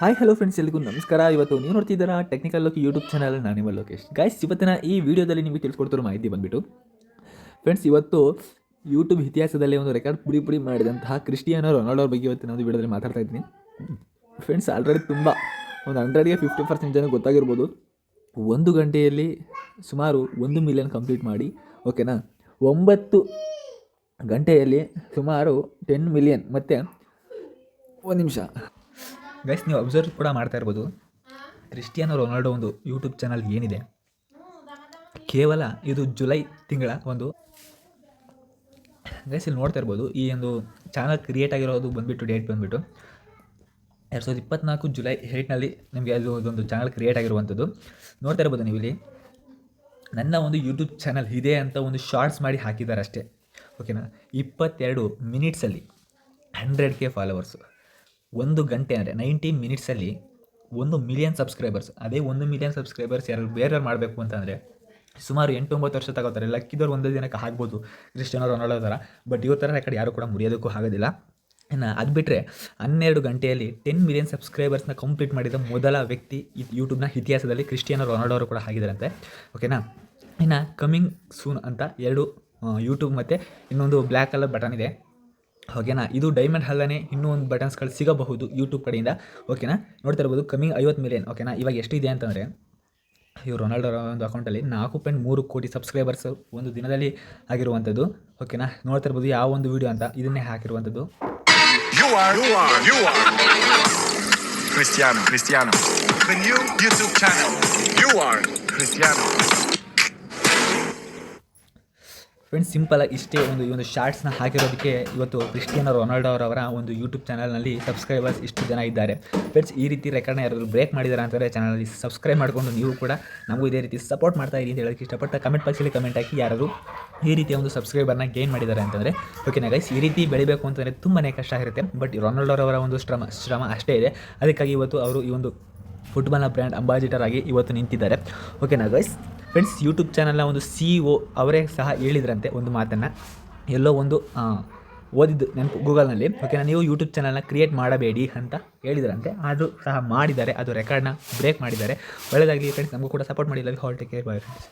Hi hello friends ಎಲ್ಲಿಗೂ ನಮಸ್ಕಾರ. ಇವತ್ತು ನೀವು ನೋಡ್ತಿದ್ದೀರಾ ಟೆಕ್ನಿಕಲ್ ಲೋಕ್ ಯೂಟ್ಯೂಬ್ ಚಾನಲ್ ನಾನು ನಿಮ್ಮ ಲೋಕೇಶ್. ಗೈಸ್ ಇವತ್ತಿನ ಈ ವಿಡಿಯೋದಲ್ಲಿ ನಿಮಗೆ ತಿಳಿಸ್ಕೊಡ್ತಿರೋ ಮಾಹಿತಿ ಬಂದ್ಬಿಟ್ಟು ಫ್ರೆಂಡ್ಸ್ ಇವತ್ತು ಯೂಟ್ಯೂಬ್ ಇತಿಹಾಸದಲ್ಲಿ ಒಂದು ರೆಕಾರ್ಡ್ ಪುಡಿ ಪುಡಿ ಮಾಡಿದಂತಹ ಕ್ರಿಸ್ಟಿಯಾನೋ ರೊನಾಲ್ಡೋ ಬಗ್ಗೆ ಇವತ್ತು ಒಂದು ವಿಡಿಯೋದಲ್ಲಿ ಮಾತಾಡ್ತಾ ಇದ್ದೀನಿ. ಫ್ರೆಂಡ್ಸ್ ಆಲ್ರೆಡಿ ತುಂಬ, ಒಂದು ಹಂಡ್ರೆಡ್ಗೆ ಫಿಫ್ಟಿ ಪರ್ಸೆಂಟ್ ಜನ ಗೊತ್ತಾಗಿರ್ಬೋದು. ಒಂದು ಗಂಟೆಯಲ್ಲಿ ಸುಮಾರು ಒಂದು ಮಿಲಿಯನ್ ಕಂಪ್ಲೀಟ್ ಮಾಡಿ ಓಕೆನಾ ಒಂಬತ್ತು ಗಂಟೆಯಲ್ಲಿ ಸುಮಾರು ಟೆನ್ ಮಿಲಿಯನ್ ಮತ್ತು ಒಂದು ನಿಮಿಷ. ಗೈಸ್ ನೀವು ಅಬ್ಸರ್ವ್ ಕೂಡ ಮಾಡ್ತಾ ಇರ್ಬೋದು. ಕ್ರಿಸ್ಟಿಯಾನೋ ರೊನಾಲ್ಡೋ ಒಂದು ಯೂಟ್ಯೂಬ್ ಚಾನಲ್ ಏನಿದೆ? ಕೇವಲ ಇದು ಜುಲೈ ತಿಂಗಳ ಒಂದು. ಗೈಸ್ ಇಲ್ಲಿ ನೋಡ್ತಾ ಇರ್ಬೋದು, ಈ ಒಂದು ಚಾನಲ್ ಕ್ರಿಯೇಟ್ ಆಗಿರೋದು ಬಂದುಬಿಟ್ಟು ಡೇಟ್ ಬಂದುಬಿಟ್ಟು. ಎರಡು ಸಾವಿರದ ಇಪ್ಪತ್ನಾಲ್ಕು ಜುಲೈ ಏಟ್ನಲ್ಲಿ ನಿಮಗೆ ಅದು ಒಂದು ಚಾನಲ್ ಕ್ರಿಯೇಟ್ ಆಗಿರುವಂಥದ್ದು. ನೋಡ್ತಾ ಇರ್ಬೋದು ನೀವು ಇಲ್ಲಿ. ನನ್ನ ಒಂದು ಯೂಟ್ಯೂಬ್ ಚಾನಲ್ ಇದೆ ಅಂತ ಒಂದು ಶಾರ್ಟ್ಸ್ ಮಾಡಿ ಹಾಕಿದ್ದಾರೆ ಅಷ್ಟೇ. ಓಕೆನಾ ಇಪ್ಪತ್ತೆರಡು ಮಿನಿಟ್ಸಲ್ಲಿ ಹಂಡ್ರೆಡ್ ಕೆ ಫಾಲೋವರ್ಸು ಒಂದು ಗಂಟೆ ಅಂದರೆ ನೈಂಟೀನ್ ಮಿನಿಟ್ಸಲ್ಲಿ ಒಂದು ಮಿಲಿಯನ್ ಸಬ್ಸ್ಕ್ರೈಬರ್ಸ್ ಅದೇ ಒಂದು ಮಿಲಿಯನ್ ಸಬ್ಸ್ಕ್ರೈಬರ್ಸ್ ಯಾರು ಬೇರೆಯವ್ರು ಮಾಡಬೇಕು ಅಂತಂದರೆ ಸುಮಾರು ಎಂಟು ಒಂಬತ್ತು ವರ್ಷ ತಗೋತಾರೆ. ಲಕ್ಕಿದವ್ರು ಒಂದೇ ದಿನಕ್ಕೆ ಆಗ್ಬೋದು ಕ್ರಿಸ್ಟಿಯಾನೋ ರೊನಾಲ್ಡೋ ಥರ. ಬಟ್ ಇವ್ರ ಥರ ರೆಕಾರ್ಡ್ ಯಾರು ಕೂಡ ಮುರಿಯೋದಕ್ಕೂ ಆಗೋದಿಲ್ಲ. ಇನ್ನು ಅದು ಬಿಟ್ಟರೆ ಹನ್ನೆರಡು ಗಂಟೆಯಲ್ಲಿ ಟೆನ್ ಮಿಲಿಯನ್ ಸಬ್ಸ್ಕ್ರೈಬರ್ಸ್ನ ಕಂಪ್ಲೀಟ್ ಮಾಡಿದ ಮೊದಲ ವ್ಯಕ್ತಿ ಯೂಟ್ಯೂಬ್ನ ಇತಿಹಾಸದಲ್ಲಿ ಕ್ರಿಸ್ಟಿಯಾನೋ ರೊನಾಲ್ಡೋ ಅವರು ಕೂಡ ಆಗಿದ್ದಾರಂತೆ. ಓಕೆನಾ ಇನ್ನು ಕಮಿಂಗ್ ಸೂನ್ ಅಂತ ಎರಡು ಯೂಟ್ಯೂಬ್ ಮತ್ತು ಇನ್ನೊಂದು ಬ್ಲ್ಯಾಕ್ ಕಲರ್ ಬಟನ್ ಇದೆ. ಓಕೆನಾ? ಇದು ಡೈಮಂಡ್ ಹಲ್ಲನೇ ಇನ್ನೂ ಒಂದು ಬಟನ್ಸ್ಗಳು ಸಿಗಬಹುದು ಯೂಟ್ಯೂಬ್ ಕಡೆಯಿಂದ. ಓಕೆನಾ? ನೋಡ್ತಾ ಇರ್ಬೋದು ಕಮಿಂಗ್ ಐವತ್ತು ಮಿಲಿಯನ್ ಓಕೆನಾ? ಇವಾಗ ಎಷ್ಟಿದೆ ಅಂತಂದರೆ ಇವ್ರು ರೊನಾಲ್ಡೋ ಒಂದು ಅಕೌಂಟಲ್ಲಿ ನಾಲ್ಕು ಪಾಯಿಂಟ್ ಮೂರು ಕೋಟಿ ಸಬ್ಸ್ಕ್ರೈಬರ್ಸ್ ಒಂದು ದಿನದಲ್ಲಿ ಆಗಿರುವಂಥದ್ದು ಓಕೆನಾ? ನೋಡ್ತಾ ಇರ್ಬೋದು ಯಾವ ಒಂದು ವೀಡಿಯೋ ಅಂತ ಇದನ್ನೇ ಹಾಕಿರುವಂಥದ್ದು ಕ್ರಿಸ್ಟಿಯಾನೋ are, ಫ್ರೆಂಡ್ಸ್ ಸಿಂಪಲ್ ಆಗಿ ಇಷ್ಟೇ ಒಂದು ಈ ಒಂದು ಶಾರ್ಟ್ಸ್ನ ಹಾಕಿರೋದಕ್ಕೆ ಇವತ್ತು ಕ್ರಿಸ್ಟಿಯಾನೋ ರೊನಾಲ್ಡೋ ಅವರ ಒಂದು ಯೂಟ್ಯೂಬ್ ಚಾನಲ್ನಲ್ಲಿ ಸಬ್ಸ್ಕ್ರೈಬರ್ಸ್ ಇಷ್ಟು ಜನ ಇದ್ದಾರೆ. ಫ್ರೆಂಡ್ಸ್ ಈ ರೀತಿ ರೆಕಾರ್ಡ್ನ ಯಾರಾದರೂ ಬ್ರೇಕ್ ಮಾಡಿದ್ದಾರೆ ಅಂತಂದರೆ ಚಾನಲಲ್ಲಿ ಸಬ್ಸ್ಕ್ರೈಬ್ ಮಾಡಿಕೊಂಡು ನೀವು ಕೂಡ ನಮಗೂ ಇದೇ ರೀತಿ ಸಪೋರ್ಟ್ ಮಾಡ್ತಾ ಇದ್ದೀನಿ ಅಂತ ಹೇಳೋಕ್ಕೆ ಇಷ್ಟಪಟ್ಟ ಕಮೆಂಟ್ ಬಾಕ್ಸಲ್ಲಿ ಕಮೆಂಟ್ ಹಾಕಿ ಯಾರಾದರೂ ಈ ರೀತಿಯ ಒಂದು ಸಬ್ಸ್ಕ್ರೈಬರ್ನ ಗೇನ್ ಮಾಡಿದ್ದಾರೆ ಅಂತಂದರೆ ಓಕೆನಾ ಗೈಸ್ ಈ ರೀತಿ ಬೆಳಿಬೇಕು ಅಂತಂದರೆ ತುಂಬಾ ಕಷ್ಟ ಆಗಿರುತ್ತೆ ಬಟ್ ರೊನಾಲ್ಡೋ ಅವರ ಒಂದು ಶ್ರಮ ಶ್ರಮ ಅಷ್ಟೇ ಇದೆ. ಅದಕ್ಕಾಗಿ ಇವತ್ತು ಅವರು ಈ ಒಂದು ಫುಟ್ಬಾಲ್ನ ಬ್ರ್ಯಾಂಡ್ ಅಂಬಾಸಿಡರ್ ಆಗಿ ಇವತ್ತು ನಿಂತಿದ್ದಾರೆ. ಓಕೆನಾ ಗೈಸ್ ಫ್ರೆಂಡ್ಸ್ ಯೂಟ್ಯೂಬ್ ಚಾನಲ್ನ ಒಂದು ಸಿ ಒ ಅವರೇ ಸಹ ಹೇಳಿದ್ರಂತೆ ಒಂದು ಮಾತನ್ನು. ಎಲ್ಲೋ ಒಂದು ಓದಿದ್ದು ನೆನಪು ಗೂಗಲ್ನಲ್ಲಿ ಓಕೆ ನೀವು ಯೂಟ್ಯೂಬ್ ಚಾನಲ್ನ ಕ್ರಿಯೇಟ್ ಮಾಡಬೇಡಿ ಅಂತ ಹೇಳಿದ್ರಂತೆ. ಆದರೂ ಸಹ ಮಾಡಿದ್ದಾರೆ, ಅದು ರೆಕಾರ್ಡ್ನ ಬ್ರೇಕ್ ಮಾಡಿದ್ದಾರೆ. ಒಳ್ಳೆಯದಾಗಲಿ ಫ್ರೆಂಡ್ಸ್ ನಮಗೂ ಕೂಡ ಸಪೋರ್ಟ್ ಮಾಡಿಲ್ಲ all take care bye friends